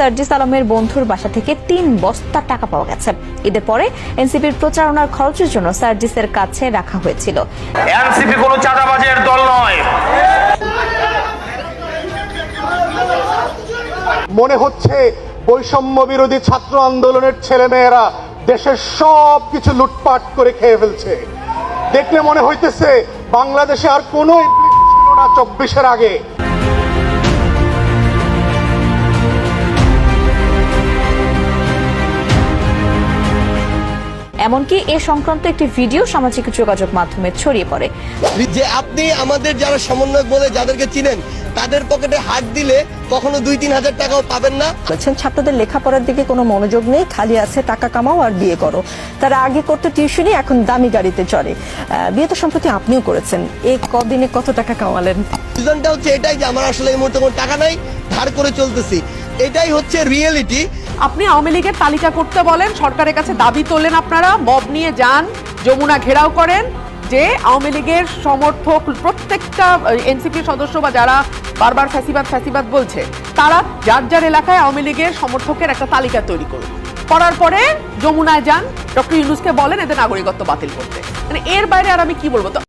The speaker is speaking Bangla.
সার্জিস আলমের বন্ধুর বাসা থেকে তিন বস্তা টাকা পাওয়া গেছে। ঈদের পরে এনসিপির প্রচারণার খরচের জন্য সার্জিসের কাছে রাখা হয়েছিল। এনসিপি কোনো চাঁদাবাজের দল নয়। মনে হচ্ছে বৈষম্য বিরোধী ছাত্র আন্দোলনের ছেলেমেয়েরা দেশের সব কিছু লুটপাট করে খেয়ে ফেলছে। দেখলে মনে হইতেছে বাংলাদেশে আর কোনো ইবলিস ছিল না চব্বিশের আগে। এমনকি এ সংক্রান্ত একটি ভিডিও সামাজিক যোগাযোগ মাধ্যমে ছড়িয়ে পড়ে। যে আপনি আমাদের যারা সমন্বয়ক বলে যাদেরকে চিনেন তাদের পকেটে হাত দিলে কখনো দুই তিন হাজার টাকাও পাবেন না। বলছেন ছাত্রদের লেখাপড়ার দিকে কোনো মনোযোগ নেই খালি আছে টাকা কামাও আর বিয়ে করো। তারা আগে করতে টিউশনই এখন দামি গাড়িতে চড়ে। বিয়ে তো সম্প্রতি আপনিও করেছেন। এই কদিনে কত টাকা কামালেন? রিজনটা হচ্ছে এটাই যে আমার আসলে এই মুহূর্তে কোনো টাকা নাই ধার করে চলতেছি। এটাই হচ্ছে রিয়েলিটি আপনি আওয়ামী লীগের তালিকা করতে বলেন, সরকারের কাছে দাবি তোলেন আপনারা, মব নিয়ে যান, যমুনা ঘেরাও করেন, যে আওয়ামী লীগের সমর্থক প্রত্যেকটা এনসিপি সদস্য বা যারা বারবার ফ্যাসিবাদ ফ্যাসিবাদ বলছে, তারা যার যার এলাকায় আওয়ামী লীগের সমর্থকের একটা তালিকা তৈরি করুন। করার পরে যমুনায় যান, ডক্টর ইউনুসকে বলেন এদের নাগরিকত্ব বাতিল করতে। মানে এর বাইরে আর আমি কি বলব? তো